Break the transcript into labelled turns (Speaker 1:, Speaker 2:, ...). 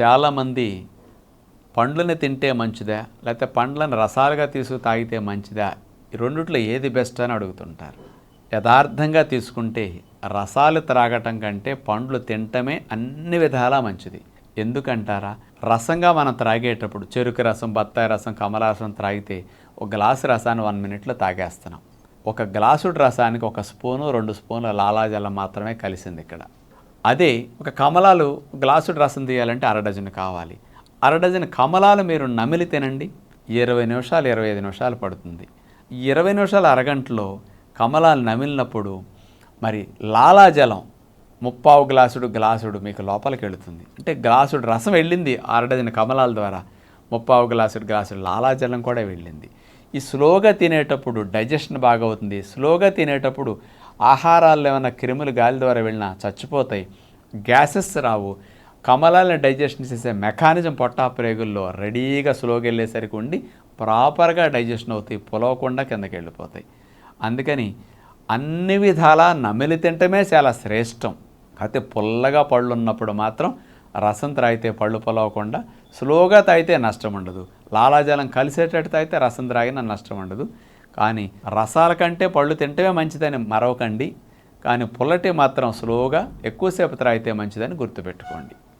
Speaker 1: చాలామంది పండ్లని తింటే మంచిదా? లేకపోతే పండ్లను రసాలుగా తీసుకు తాగితే మంచిదా? ఈ రెండిట్లో ఏది బెస్ట్ అని అడుగుతుంటారు. యథార్థంగా తీసుకుంటే రసాలు త్రాగటం కంటే పండ్లు తినటమే అన్ని విధాలా మంచిది. ఎందుకంటారా? రసంగా మనం త్రాగేటప్పుడు చెరుకు రసం బత్తాయి రసం కమలా రసం త్రాగితే ఒక గ్లాసు రసాన్ని వన్ మినిట్లో తాగేస్తున్నాం. ఒక గ్లాసుడు రసానికి ఒక స్పూను రెండు స్పూన్ల లాలాజలం మాత్రమే కలిసింది ఇక్కడ. అదే ఒక కమలాలు గ్లాసుడు రసం తీయాలంటే అర డజన్ కావాలి. అర డజన్ కమలాలు మీరు నమిలి తినండి. ఇరవై నిమిషాలు ఇరవై ఐదు నిమిషాలు పడుతుంది. ఇరవై నిమిషాలు అరగంటలో కమలాలు నమిలినప్పుడు మరి లాలాజలం ముప్పావు గ్లాసుడు గ్లాసుడు మీకు లోపలికి వెళుతుంది. అంటే గ్లాసుడు రసం వెళ్ళింది అర డజన్ కమలాల ద్వారా. ముప్పావు గ్లాసుడు గ్లాసుడు లాలాజలం కూడా వెళ్ళింది. ఈ స్లోగా తినేటప్పుడు డైజెషన్ బాగా అవుతుంది. స్లోగా తినేటప్పుడు ఆహారాల్లో ఏమైనా క్రిములు గాలి ద్వారా వెళ్ళినా చచ్చిపోతాయి. గ్యాసెస్ రావు. కమలాలను డైజెషన్ చేసే మెకానిజం పొట్టాప్రేగుల్లో రెడీగా స్లోగా వెళ్ళేసరికి ఉండి ప్రాపర్గా డైజెషన్ అవుతాయి. పొలవకుండా కిందకి వెళ్ళిపోతాయి. అందుకని అన్ని విధాలా నమిలి తింటమే చాలా శ్రేష్టం. అయితే పుల్లగా పళ్ళు ఉన్నప్పుడు మాత్రం రసం త్రాగితే పళ్ళు పొలవకుండా స్లోగా తాగితే నష్టం ఉండదు. లాలాజలం కలిసేటట్టు తాగితే రసం త్రాగిన నష్టం ఉండదు. కానీ రసాల కంటే పళ్ళు తింటమే మంచిదని మరవకండి. కానీ పుల్లటి మాత్రం స్లోగా ఎక్కువసేపు త్రాగితే మంచిదని గుర్తుపెట్టుకోండి.